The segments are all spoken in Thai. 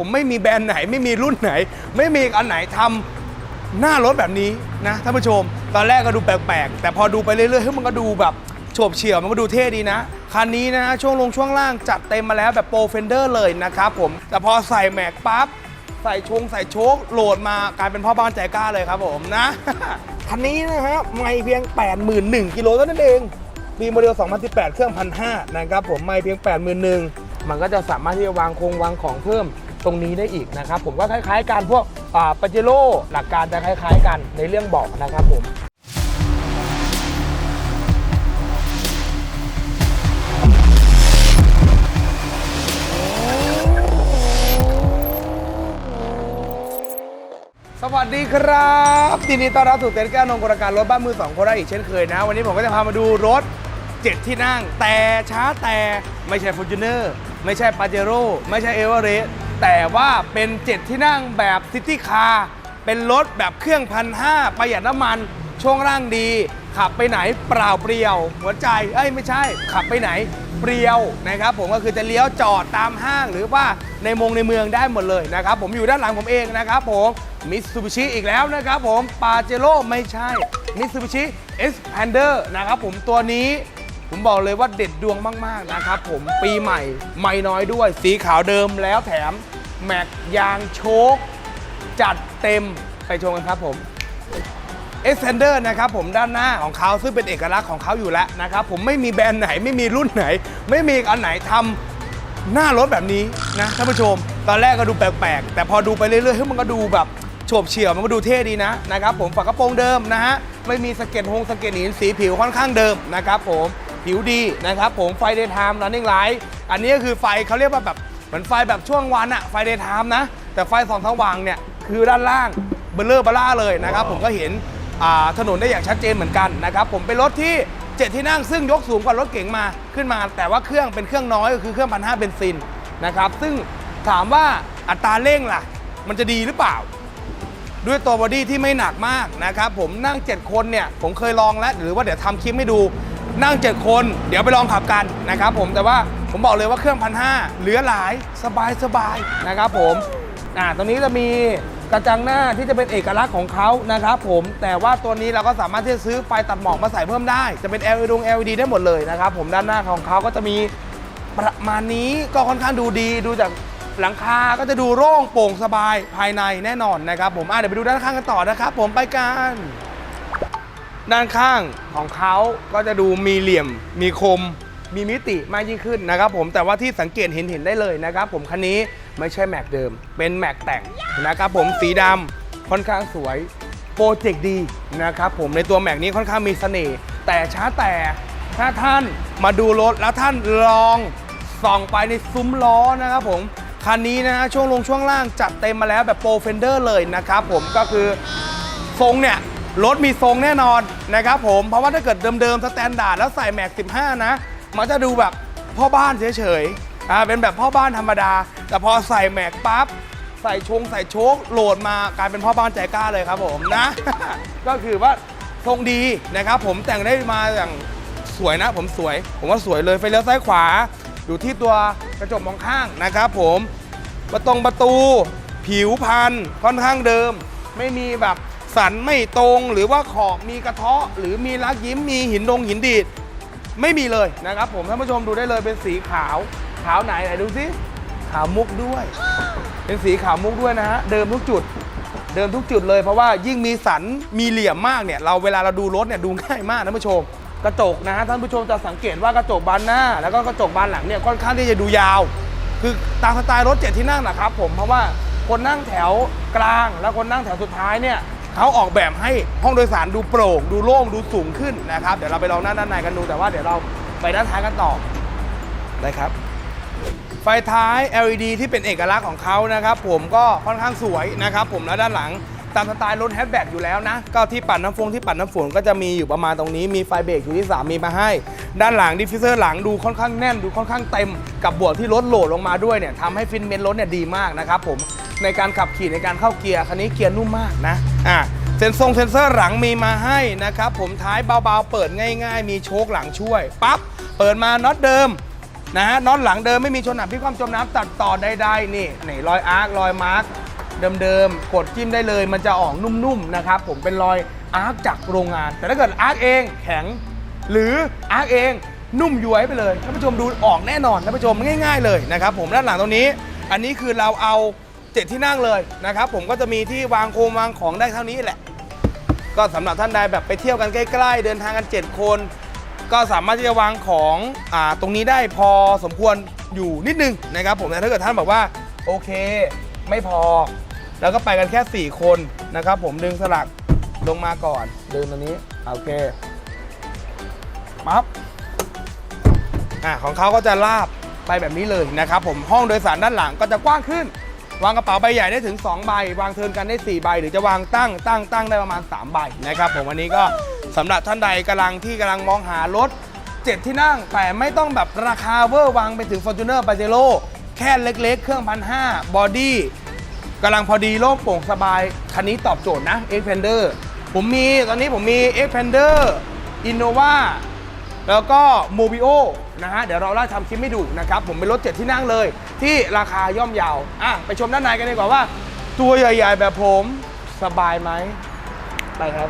ผมไม่มีแบรนด์ไหนไม่มีรุ่นไหน ไม่มีอันไหนทำหน้ารถแบบนี้นะท่านผู้ชม ตอนแรกก็ดูแปลกๆ แต่พอดูไปเรื่อยๆมันก็ดูแบบโฉบเฉี่ยวมันก็ดูเท่ดีนะ คันนี้นะช่วงลงช่วงล่างจัดเต็มมาแล้วแบบโปรเฟนเดอร์เลยนะครับผม แต่พอใส่แม็กปั๊บ ใส่ชงใส่โชคโหลดมากลายเป็นพ่อบ้านใจกล้าเลยครับผมนะ คันนี้นะฮะไม่เพียง 81,000กิโลเท่านั้นเองปีโมเดล 2018 เครื่อง1,500นะครับผมไม่เพียง 81,000มันก็จะสามารถที่จะวางคงวางของเพิ่ม ตรงนี้ได้อีกนะครับผมก็คล้ายๆกันพวกปาเจโร่หลักการจะคล้าย ๆ กันในเรื่องเบอกนะครับผมสวัสดีครับทีนี้ต้อนรับสู่เต็นท์แก้วนงกลการรถบ้านมือสองโคราชอีกเช่นเคยนะ วันนี้ผมก็จะพามาดูรถ 7 ที่นั่ง แต่ช้าแต่ไม่ใช่ f o r t u n e r ไม่ใช่ p a เจโร่ไม่ใช่ e v e r e s t แต่ว่าเป็น 7 ที่นั่งแบบซิตี้คาร์เป็นรถแบบเครื่องพันห้าประหยัดน้ำมัน ช่วงล่างดี ขับไปไหนเปล่าเปลี่ยว หัวใจ เอ้ยไม่ใช่ ขับไปไหนเปลี่ยวนะครับผมก็คือจะเลี้ยวจอดตามห้างหรือว่าในมงในเมืองได้หมดเลยนะครับผมอยู่ด้านหลังผมเองนะครับผมมิตซูบิชิอีกแล้วนะครับผมปาเจโร่ไม่ใช่มิตซูบิชิเอสแพนเดอร์นะครับผมตัวนี้ ผมบอกเลยว่าเด็ดดวงมากๆนะครับผมปีใหม่ไม่น้อยด้วย สีขาวเดิมแล้วแถมแม็กยางโชคจัดเต็มไปชมกันครับผมเอ็กเซนเดอร์นะครับผมด้านหน้าของเขาซึ่งเป็นเอกลักษณ์ของเขาอยู่แล้วนะครับผมไม่มีแบรนด์ไหนไม่มีรุ่นไหน ไม่มีอันไหนทำหน้ารถแบบนี้นะท่านผู้ชม ตอนแรกก็ดูแปลกๆ แต่พอดูไปเรื่อยๆเฮ้ยมันก็ดูแบบโฉบเฉี่ยวมันก็ดูเท่ดีนะนะครับผมฝากระโปรงเดิมนะฮะไม่มีสเก็ตหงสเก็ตหินสีผิวค่อนข้างเดิมนะครับผม ผิวดีนะครับผมไฟเดย์ไทม์รันนิ่งไลท์อันนี้ก็คือไฟเขาเรียกว่าแบบเหมือนไฟแบบช่วงวันอะไฟเดย์ไทม์นะ แต่ไฟส่องสว่างเนี่ยคือด้านล่างเบลเลอร์เบล่าเลยนะครับผมก็เห็นอ่าถนนได้อย่างชัดเจนเหมือนกันนะครับผมเป็นรถที่ 7 ที่นั่งซึ่งยกสูงกว่ารถเก๋งมาขึ้นมา แต่ว่าเครื่องเป็นเครื่องน้อยก็คือเครื่องพันห้าเบนซินนะครับซึ่งถามว่าอัตราเร่งล่ะ มันจะดีหรือเปล่า ด้วยตัวบอดี้ที่ไม่หนักมากนะครับผมนั่ง 7 คนเนี่ยผมเคยลองแล้วหรือว่าเดี๋ยวทำคลิปให้ดู นั่ง7คน เดี๋ยวไปลองขับกันนะครับผมแต่ว่าผมบอกเลยว่าเครื่องพันห้าเหลือหลายสบายสบายๆนะครับผมอ่าตรงนี้จะมีกระจังหน้าที่จะเป็นเอกลักษณ์ของเขานะครับผมแต่ว่าตัวนี้เราก็สามารถที่จะซื้อไฟตัดหมอกมาใส่เพิ่มได้ จะเป็น LED ดง LED ได้หมดเลยนะครับผมด้านหน้าของเขาก็จะมีประมาณนี้ก็ค่อนข้างดูดีดูจากหลังคาก็จะดูโล่งโปร่งสบายภายในแน่นอนนะครับผมอะเดี๋ยวไปดูด้านข้างกันต่อนะครับผมไปกัน ด้านข้างของเขาก็จะดูมีเหลี่ยม มีคม มีมิติมากยิ่งขึ้นนะครับผมแต่ว่าที่สังเกตเห็นเห็นได้เลยนะครับผมคันนี้ไม่ใช่แม็กเดิม เป็นแม็กแต่งนะครับผมสีดำค่อนข้างสวยโปรเจกต์ดีนะครับผมในตัวแม็กนี้ค่อนข้างมีเสน่ห์แต่ช้าแต่ถ้าท่านมาดูรถแล้วท่านลองส่องไปในซุ้มล้อนะครับผมคันนี้นะฮะช่วงลงช่วงล่างจัดเต็มมาแล้วแบบโปรเฟนเดอร์เลยนะครับผมก็คือทรงเนี่ย รถมีทรงแน่นอนนะครับผมเพราะว่าถ้าเกิดเดิมๆสแตนดาร์ดแล้วใส่แม็ก 15 นะ มันจะดูแบบพ่อบ้านเฉยๆอ่าเป็นแบบพ่อบ้านธรรมดา แต่พอใส่แม็กปั๊บใส่ชงใส่โชคโหลดมากลายเป็นพ่อบ้านใจกล้าเลยครับผมนะ ก็คือว่าทรงดีนะครับผมแต่งได้มาอย่างสวยนะ ผมสวย ผมว่าสวยเลยไฟเลี้ยวซ้ายขวา อยู่ที่ตัวกระจกมองข้างนะครับผมประตงประตู ผิวพันธุ์ค่อนข้างเดิม ไม่มีแบบ สันไม่ตรงหรือว่าขอบมีกระเทาะ หรือมีรักยิ้มมีหินดงหินดีดไม่มีเลยนะครับ ผมท่านผู้ชมดูได้เลยเป็นสีขาว ขาวไหนไหนดูสิขาวมุกด้วย เป็นสีขาวมุกด้วยนะฮะเดิมทุกจุด เดิมทุกจุดเลยเพราะว่ายิ่งมีสันมีเหลี่ยมมากเนี่ยเราเวลาเราดูรถเนี่ยดูง่ายมากท่านผู้ชม กระจกนะฮะท่านผู้ชมจะสังเกตว่ากระจกบานหน้า แล้วก็กระจกบานหลังเนี่ยค่อนข้างที่จะดูยาว คือตามสไตล์รถเจ็ดที่นั่งนะครับผมเพราะว่าคนนั่งแถวกลาง แล้วคนนั่งแถวสุดท้ายเนี่ย เขาออกแบบให้ห้องโดยสารดูโปร่งดูโล่งดูสูงขึ้นนะครับ เดี๋ยวเราไปลองนั่งด้านในกันดูแต่ว่าเดี๋ยวเราไปด้านท้ายกันต่อได้ครับ ไฟท้าย LED ที่เป็นเอกลักษณ์ของเขานะครับ ผมก็ค่อนข้างสวยนะครับ ผมแล้วด้านหลัง ตามสไตล์รถแฮชแบ็กอยู่แล้วนะ ก็ที่ปัดน้ำฟงที่ปัดน้ำฝนก็จะมีอยู่ประมาณตรงนี้ มีไฟเบรกอยู่ที่ 3 มีมาให้ ด้านหลังดิฟฟิวเซอร์หลังดูค่อนข้างแน่น ดูค่อนข้างเต็ม กับบวกที่รถโหลดลงมาด้วยเนี่ยทำให้ฟินเมนต์รถเนี่ยดีมากนะครับผม ในการขับขี่ในการเข้าเกียร์ คันนี้เกียร์นุ่มมากนะ อะเซนซงเซนเซอร์หลังมีมาให้นะครับผม ท้ายเบาๆ เปิดง่าย ๆ มีโชคหลังช่วย ปั๊บ เปิดมาน็อตเดิมนะฮะน็อตหลังเดิมไม่มีชนหนักพี่ความจมน้ำตัดต่อได้ๆนี่นี่รอยอาร์ครอยมาร์ก เดิมๆ กดจิ้มได้เลย มันจะออกนุ่มๆนะครับผมเป็นรอยอาร์คจากโรงงาน แต่ถ้าเกิดอาร์คเองแข็ง หรืออาร์คเองนุ่มย้วยไปเลยท่านผู้ชมดูออกแน่นอนท่านผู้ชมง่าย ๆเลยนะครับผมด้านหลังตรงนี้ อันนี้คือเราเอาเจ็ดที่นั่งเลยนะครับผมก็จะมีที่วางโคมวางของได้เท่านี้แหละ ก็สำหรับท่านใดแบบไปเที่ยวกันใกล้ๆ เดินทางกัน 7 คน ก็สามารถที่จะวางของอ่าตรงนี้ได้พอสมควรอยู่นิดนึงนะครับผมแต่ถ้าเกิดท่านบอกว่าโอเค ไม่พอ แล้วก็ไปกันแค่ 4 คนนะครับ ผมดึงสลักลงมาก่อน ดึงตรงนี้โอเคปั๊บอ่าของเขาก็จะลาบไปแบบนี้เลยนะครับ ผมห้องโดยสารด้านหลังก็จะกว้างขึ้น วางกระเป๋าใบใหญ่ได้ถึง 2 ใบ วางเทินกันได้ 4 ใบ หรือจะวางตั้งตั้งตั้งได้ประมาณ 3 ใบนะครับ ผมอันนี้ก็สำหรับท่านใดกำลังที่กำลังมองหารถ 7 ที่นั่ง แต่ไม่ต้องแบบราคาเวอร์วางไปถึง Fortuner p a j e r o แค่เล็กๆ เครื่องพันห้าบอดี้ กำลังพอดีโล่งโปร่งสบาย คันนี้ตอบโจทย์นะ Xpander ผมมีตอนนี้ผมมี Xpander Innova แล้วก็โมบิโอนะฮะ เดี๋ยวเราไล่ทำคลิปให้ดูนะครับ ผมเป็นรถเจ็ดที่นั่งเลย ที่ราคาย่อมเยาวอะไปชมด้านในกันดีกว่าว่า ตัวใหญ่ๆแบบผมสบายไหมไปครับ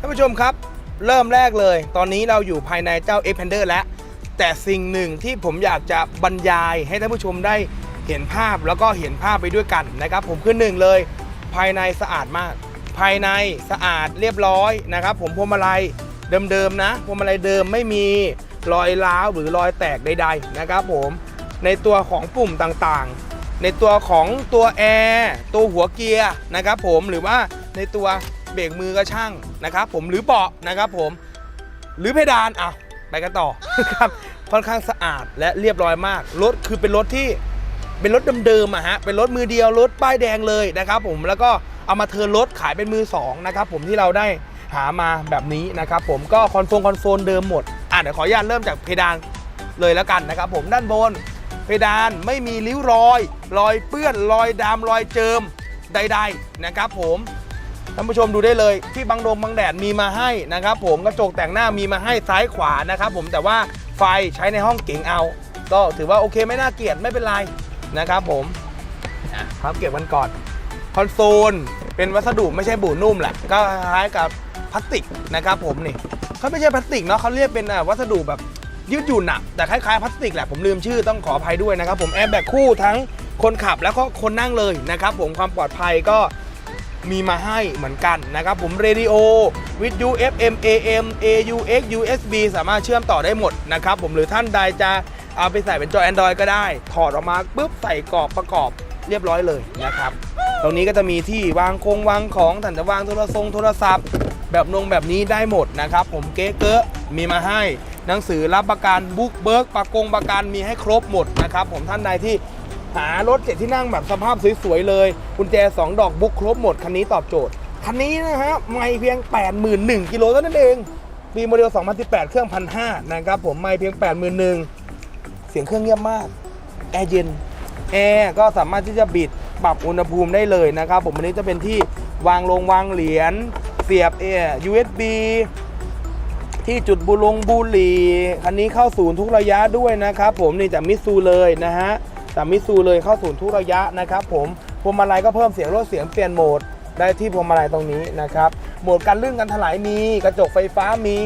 ท่านผู้ชมครับ เริ่มแรกเลย ตอนนี้เราอยู่ภายในเจ้า x p a n d e r แล้ว แต่สิ่งหนึ่งที่ผมอยากจะบรรยายให้ท่านผู้ชมได้ เห็นภาพแล้วก็เห็นภาพไปด้วยกันนะครับผมคือหนึ่งเลย ภายในสะอาดมาก ภายในสะอาดเรียบร้อยนะครับ ผมพวงมาลัยเดิมๆนะพวงมาลัยเดิมไม่มีรอยร้าวหรือรอยแตกใด ๆ นะครับผมในตัวของปุ่มต่างๆ ในตัวของตัวแอร์ตัวหัวเกียร์นะครับผมหรือว่าในตัวเบรกมือก็ช่างนะครับผมหรือเบาะนะครับผมหรือเพดานอะไปกันต่อครับค่อนข้างสะอาดและเรียบร้อยมากรถคือเป็นรถที่ เป็นรถเดิมๆอะฮะเป็นรถมือเดียวรถป้ายแดงเลยนะครับผมแล้วก็เอามาเทิร์นรถขายเป็นมือสองนะครับผมที่เราได้หามาแบบนี้นะครับผมก็คอนโซลคอนโซลเดิมหมดอะเดี๋ยวขออนุญาตเริ่มจากเพดานเลยแล้วกันนะครับผมด้านบน เพดานไม่มีริ้วรอย รอยเปื้อนรอยดำรอยเจิมใด ๆนะครับผมท่านผู้ชมดูได้เลยที่บังดงบังแดดมีมาให้นะครับผมกระจกแต่งหน้ามีมาให้ซ้ายขวานะครับผมแต่ว่าไฟใช้ในห้องเก๋งเอา ก็ถือว่าโอเคไม่น่าเกลียดไม่เป็นไร นะครับผมอะครับเก็บวันก่อนคอนโซลเป็นวัสดุไม่ใช่บูนุ่มแหละก็คล้ายกับพลาสติกนะครับผมนี่เขาไม่ใช่พลาสติกเนาะเขาเรียกเป็นอะวัสดุแบบยืดหยุ่นอะแต่คล้ายๆพลาสติกแหละผมลืมชื่อต้องขออภัยด้วยนะครับผมแอร์แบ็กคู่ทั้งคนขับแล้วก็คนนั่งเลยนะครับผมความปลอดภัยก็มีมาให้เหมือนกันนะครับผมเรดิโอวิทยุ FM AM AUX USB สามารถเชื่อมต่อได้หมดนะครับผมหรือท่านใดจะ เอาไปใส่เป็นจอ Android ก็ได้ ถอดออกมาปุ๊บใส่กรอบประกอบเรียบร้อยเลยนะครับ ตรงนี้ก็จะมีที่วางคงวางของท่นจะวางโทรศัพท์โทรศัพท์ แบบนงแบบนี้ได้หมดนะครับ ผมเก๊เกอะมีมาให้หนังสือรับประกันบุ๊กเบิร์กประกงประกันมีให้ครบหมดนะครับ ผมท่านใดที่หารถเจ็ดที่นั่งแบบสภาพสวยๆเลยกุญแจ 2 ดอกบุ๊กครบหมด คันนี้ตอบโจทย์ คันนี้นะฮะไม่เพียง 81,000กิโลเท่านั้นเองปีโมเดล 2018 เครื่อง1,500นะครับผมไม่เพียง 81,000 เสียงเครื่องเงียบมาก แอร์เย็น แอร์ก็สามารถที่จะบิดปรับอุณหภูมิได้เลยนะครับ ผมอันนี้จะเป็นที่วางลงวางเหรียญ เสียบเอ USB ที่จุดบุลงบุหรี่คันนี้เข้าศูนย์ทุกระยะด้วยนะครับ ผมนี่จากมิตซูเลยนะฮะจากมิตซูเลยเข้าศูนย์ทุกระยะนะครับ ผมพวงมาลัยก็เพิ่มเสียงลดเสียงเปลี่ยนโหมดได้ที่พวงมาลัยตรงนี้นะครับ โหมดการลื่นกันถลายมี กระจกไฟฟ้ามี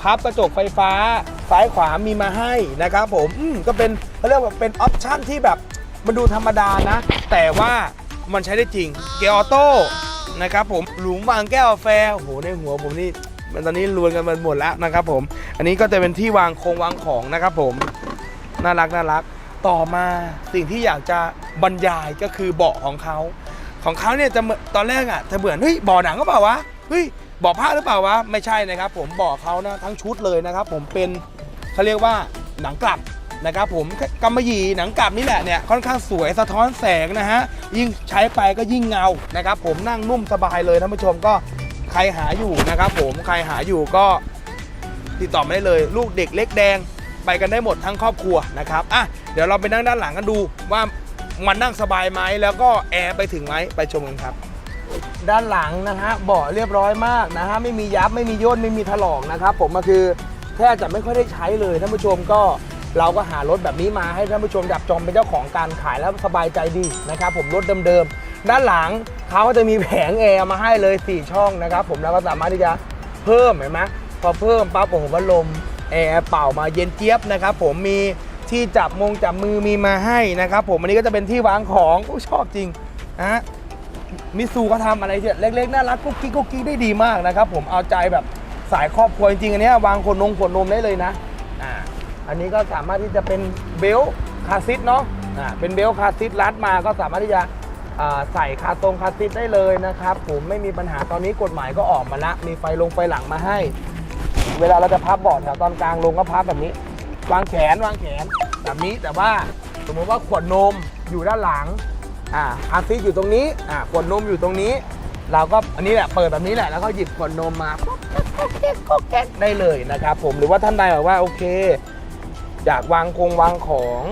พับกระจกไฟฟ้า ซ้ายขวามีมาให้นะครับผมอืมก็เป็นเขาเรียกว่าเป็นออปชั่นที่แบบมันดูธรรมดานะ แต่ว่ามันใช้ได้จริง เกียร์ออโต้นะครับผมหลุมวางแก้วกาแฟโอ้โหในหัวผมนี่มันตอนนี้รวนกันมันหมดแล้วนะครับผม อันนี้ก็จะเป็นที่วางโครงวางของนะครับผม น่ารักน่ารัก ต่อมาสิ่งที่อยากจะบรรยายก็คือเบาะของเขา ของเขาเนี่ยจะเหมือนตอนแรกอะจะเหมือนเฮ้ยเบาะหนังก็เปล่าวะเฮ้ย บาะผ้าหรือเปล่าวะไม่ใช่นะครับ ผมบาะเขานะทั้งชุดเลยนะครับ ผมเป็นเขาเรียกว่าหนังกลับนะครับผมกำมะหยี่หนังกลับนี่แหละเนี่ยค่อนข้างสวยสะท้อนแสงนะฮะยิ่งใช้ไปก็ยิ่งเงานะครับ ผมนั่งนุ่มสบายเลยท่านผู้ชมก็ใครหาอยู่นะครับ ผมใครหาอยู่ก็ติดต่อมาได้เลย ลูกเด็กเล็กแดงไปกันได้หมดทั้งครอบครัวนะครับอะเดี๋ยวเราไปนั่งด้านหลังกันดูว่ามันนั่งสบายไหมแล้วก็แอร์ไปถึงไหมไปชมกันครับ ด้านหลังนะฮะเบาะเรียบร้อยมากนะฮะไม่มียับไม่มีย่นไม่มีถลอกนะครับผมก็คือแทบจะไม่ค่อยได้ใช้เลยท่านผู้ชมก็เราก็หารถแบบนี้มาให้ท่านผู้ชมจับจองเป็นเจ้าของการขายแล้วสบายใจดีนะครับผมรถเดิมๆด้านหลังเขาก็จะมีแผงแอร์มาให้เลย 4 ช่องนะครับผมแล้วก็สามารถที่จะเพิ่มเห็นไหมพอเพิ่มปั๊บโอ้โหพัดลมแอร์เป่ามาเย็นเจี๊ยบนะครับผมมีที่จับมงจับมือมีมาให้นะครับผมอันนี้ก็จะเป็นที่วางของอชอบจริงนะฮะ มิซูก็ทำอะไรที่เล็กๆน่ารักกุ๊กกิ๊กกุ๊กกิ๊กได้ดีมากนะครับผมเอาใจแบบสายครอบครัวจริงๆอันนี้วางขวดนมขวดนมได้เลยนะอ่าอันนี้ก็สามารถที่จะเป็นเบลต์คาซิทเนาะอ่าเป็นเบลต์คาซิทรัดมาก็สามารถที่จะใส่คาตรงคาซิทได้เลยนะครับผมไม่มีปัญหาตอนนี้กฎหมายก็ออกมาละมีไฟลงไฟหลังมาให้ เวลาเราจะพับเบาะแถวตอนกลางลงก็พับแบบนี้ วางแขนวางแขนแบบนี้แต่ว่าสมมติว่าขวดนมอยู่ด้านหลัง อ่าอาซิอยู่ตรงนี้อ่าขวดนมอยู่ตรงนี้ เราก็อันนี้แหละเปิดแบบนี้แหละแล้วก็หยิบขวดนมมาปุ๊บก็แก๊กก็แก๊กได้เลยนะครับผมหรือว่าท่านใดแบบว่าโอเค อยากวางคงวางของ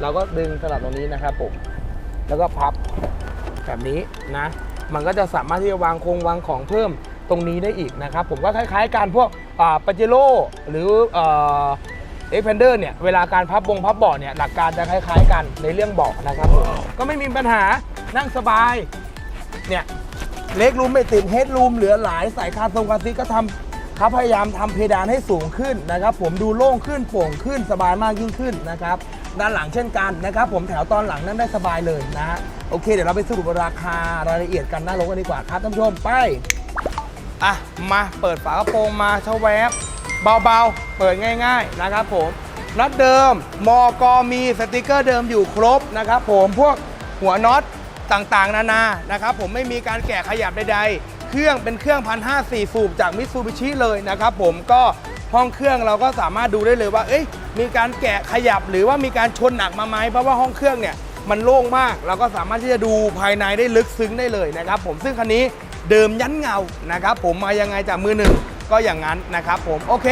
เราก็ดึงสลับตรงนี้นะครับผมแล้วก็พับแบบนี้นะ มันก็จะสามารถที่จะวางคงวางของเพิ่มตรงนี้ได้อีกนะครับผมก็คล้ายๆการพวกอ่าปาเจโร่หรือ เอ่อเอ็กเพนเดอร์เนี่ยเวลาการพับบงพับเบาะเนี่ยหลักการจะคล้ายๆกันในเรื่องเบาะนะครับผมก็ไม่มีปัญหานั่งสบายเนี่ยเล็กรูมไม่ติดเฮดรูมเหลือหลายใส่คาทรงคาซิก็ทำเขาพยายามทำเพดานให้สูงขึ้นนะครับ ผมดูโล่งขึ้นโปร่งขึ้นสบายมากยิ่งขึ้นนะครับด้านหลังเช่นกันนะครับ ผมแถวตอนหลังนั้นได้สบายเลยนะฮะโอเค เดี๋ยวเราไปสรุปราคารายละเอียดกันหน้ารถกันดีกว่าครับท่านผู้ชมไปอะมาเปิดฝากระโปรงมาเช่าแวบ เบาๆ เปิดง่ายๆนะครับผมน็อตเดิม มอกอมีสติกเกอร์เดิมอยู่ครบนะครับผมพวกหัวน็อตต่างๆ นานานะครับผมไม่มีการแกะขยับใดๆ เครื่องเป็นเครื่องพันห้าสี่สูบจากมิตซูบิชิเลยนะครับผมก็ห้องเครื่องเราก็สามารถดูได้เลยว่า เอ้ยมีการแกะขยับหรือว่ามีการชนหนักมาไหมเพราะว่าห้องเครื่องเนี่ยมันโล่งมาก เราก็สามารถที่จะดูภายในได้ลึกซึ้งได้เลยนะครับผมซึ่งคันนี้เดิมยันเงานะครับผมมายังไงจากมือหนึ่ง ก็อย่างนั้นนะครับผมโอเค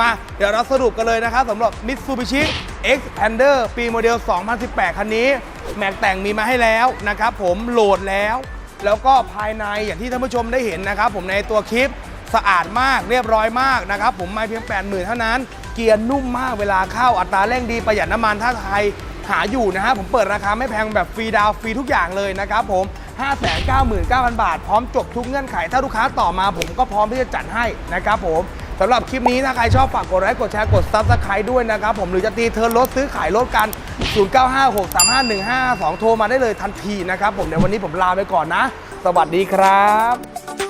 มาเดี๋ยวเราสรุปกันเลยนะครับสำหรับ Mitsubishi Xpander ปีโมเดล 2018 คันนี้ แม็กแต่งมีมาให้แล้วนะครับผมโหลดแล้ว แล้วก็ภายในอย่างที่ท่านผู้ชมได้เห็นนะครับผมในตัวคลิปสะอาดมากเรียบร้อยมากนะครับผมไม่เพียง 80,000 เท่านั้น เกียร์นุ่มมากเวลาเข้าอัตราเร่งดีประหยัดน้ำมันถ้าไทยหาอยู่นะฮะผมเปิดราคาไม่แพงแบบฟรีดาวฟรีทุกอย่างเลยนะครับผม 599,000 บาท พร้อมจบทุกเงื่อนไข ถ้าลูกค้าต่อมาผมก็พร้อมที่จะจัดให้นะครับผมสำหรับคลิปนี้ถ้าใครชอบฝากกดไลค์กดแชร์กดซับสไครต์ด้วยนะครับผมหรือจะตีเทิร์นรถซื้อขายรถกัน 0956351552 โทรมาได้เลยทันทีนะครับผมเดี๋ยววันนี้ผมลาไปก่อนนะ สวัสดีครับ